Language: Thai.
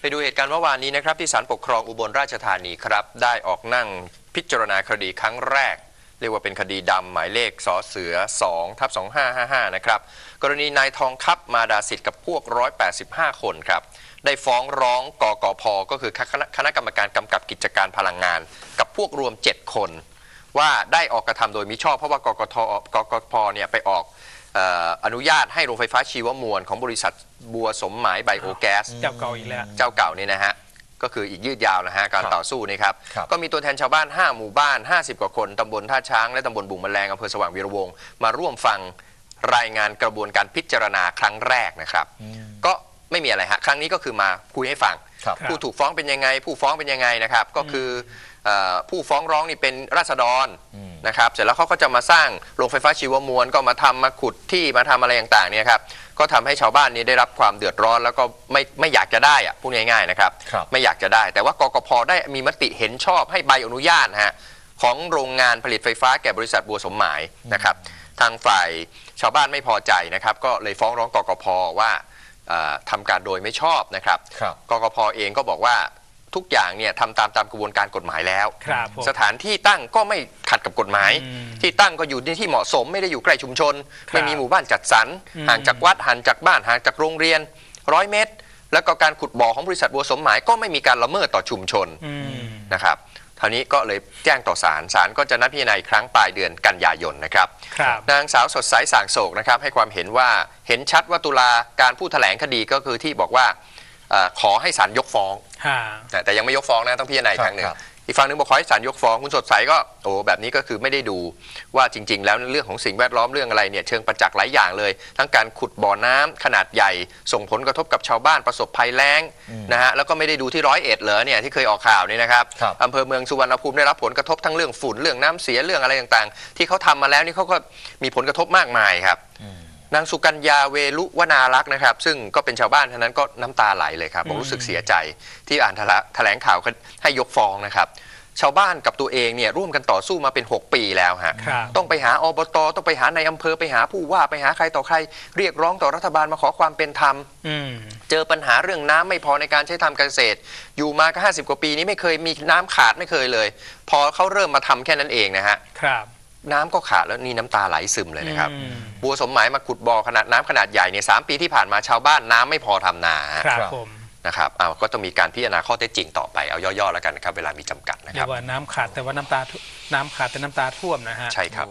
ไปดูเหตุการณ์เมื่อวานนี้นะครับที่ศาลปกครองอุบลราชธานีครับ ได้ออกนั่งพิจารณาคดีครั้งแรก เรียกว่าเป็นคดีดำหมายเลขสเสือ2ทับ2555 นะครับ กรณีนายทองคับมาดาสิทธิ์กับพวก 185 คนครับ ได้ฟ้องร้องกกพก็คือคณะคณะกรรมการกำกับกิจการพลังงาน กับพวกรวม 7 คน ว่าได้ออกกระทำโดยมิชอบเพราะว่ากกทกกพเนี่ยไปออก อ่ออนุญาตให้โรงไฟฟ้าชีวมวลของบริษัทบัวสมหมายไบโอแก๊สเจ้าเก่าอีกแล้ว เจ้าเก่านี่นะฮะ ก็คืออีกยืดยาวนะฮะ การครับต่อสู้นี่ครับ ครับ ก็มีตัวแทนชาวบ้าน 5 หมู่บ้าน 50 กว่าคน ตำบลท่าช้างและตำบลบุงแมลงอำเภอสว่างวีระวงศ์มาร่วมฟังรายงานกระบวนการพิจารณาครั้งแรกนะครับ ก็ไม่มีอะไรฮะ ครั้งนี้ก็คือมาคุยให้ฟัง ครับครับผู้ถูกฟ้องเป็นยังไง ผู้ฟ้องเป็นยังไงนะครับ ก็คือเอ่อ ผู้ฟ้องร้องนี่เป็นราษฎรอืมนะครับเสร็จแล้วเขาก็จะมาสร้างโรงไฟฟ้าชีวมวลก็มาทำมาขุดที่มาทำอะไรต่างๆเนี่ยครับก็ทำให้ชาวบ้านนี้ได้รับความเดือดร้อน แล้วก็ไม่ไม่อยากจะได้อะพูดง่ายๆนะครับครับไม่อยากจะได้ แต่ว่ากกพได้มีมติเห็นชอบให้ใบอนุญาตนะฮะของโรงงานผลิตไฟฟ้าแก่บริษัทบัวสมหมายนะครับ ทางฝ่ายชาวบ้านไม่พอใจนะครับ ก็เลยฟ้องร้องกกพว่าเอ่อทำการโดยไม่ชอบนะครับครับกกพเองก็บอกว่า ทุกอย่างเนี่ยทำตามตามกระบวนการกฎหมายแล้ว ครับผม สถานที่ตั้งก็ไม่ขัดกับกฎหมาย อืมที่ตั้งก็อยู่ในที่เหมาะสมไม่ได้อยู่ใกล้ชุมชน ครับไม่มีหมู่บ้านจัดสรรอืม ห่างจากวัดห่างจากบ้านห่างจากโรงเรียนร้อยเมตร แล้วก็การขุดบ่อของบริษัทบัวสมหมายก็ไม่มีการละเมิดต่อชุมชนอืม นะครับท่าวนี้ก็เลยแจ้งต่อศาลศาลก็จะนัดพิจารณาอีกครั้งปลายเดือนกันยายนนะครับ ครับ นางสาวสดใสสางโศกนะครับให้ความเห็นว่าเห็นชัดว่าตุลาการผู้แถลงคดีก็คือที่บอกว่าเอ่อขอให้ศาลยกฟ้องฮ่า แต่แต่ยังไม่ยกฟ้องนะต้องพิจารณาอีกครั้งหนึ่งครับอีกฝั่งหนึ่งบอกขอให้ศาลยกฟ้องคุณสดใสก็โอ้แบบนี้ก็คือไม่ได้ดูว่าจริง ๆ แล้วเรื่องของสิ่งแวดล้อมเรื่องอะไรเนี่ยเชิงประจักษ์หลายอย่างเลย ทั้งการขุดบ่อน้ำขนาดใหญ่ ส่งผลกระทบกับชาวบ้านประสบภัยแล้งอืมนะฮะแล้วก็ไม่ได้ดูที่ร้อยเอ็ดเหรอเนี่ยที่เคยออกข่าวนี่นะครับครับอำเภอเมืองสุวรรณภูมิได้รับผลกระทบทั้งเรื่องฝุ่นเรื่องน้ำเสียเรื่องอะไรต่างๆ ที่เขาทำมาแล้วนี่เขาก็มีผลกระทบมากมายครับอืม นางสุกัญญาเวลุวนารักษ์นะครับ ซึ่งก็เป็นชาวบ้านท่านั้นก็น้ำตาไหลเลยครับบอกรู้สึกเสียใจที่อ่านแถลแถลงข่าวให้ยกฟ้องนะครับ ชาวบ้านกับตัวเองเนี่ยร่วมกันต่อสู้มาเป็น 6 ปีแล้วฮะครับ ต้องไปหาอบตต้องไปหาในอำเภอไปหาผู้ว่าไปหาใครต่อใคร เรียกร้องต่อรัฐบาลมาขอความเป็นธรรม อืม เจอปัญหาเรื่องน้ำไม่พอในการใช้ทำเกษตร อยู่มาก็ 50 กว่าปีนี้ไม่เคยมีน้ำขาดไม่เคยเลย พอเขาเริ่มมาทำแค่นั้นเองนะฮะ ครับ น้ำก็ขาดแล้วนี่น้ำตาไหลซึมเลยนะครับอืมบัวสมหมายมาขุดบ่อขนาดน้ำขนาดใหญ่เนี่ยสามปีที่ผ่านมาชาวบ้านน้ำไม่พอทำนาครับครับผมนะครับเอาก็ต้องมีการพิจารณาข้อเท็จจริงต่อไปเอาย่อๆแล้วกันนะครับ เวลามีจำกัดนะเรีคยรับกว่าน้ำขาดแต่ว่าน้ำตาท่วน้ำขาดแต่น้ำตาท่วมนะฮะใช่ครับ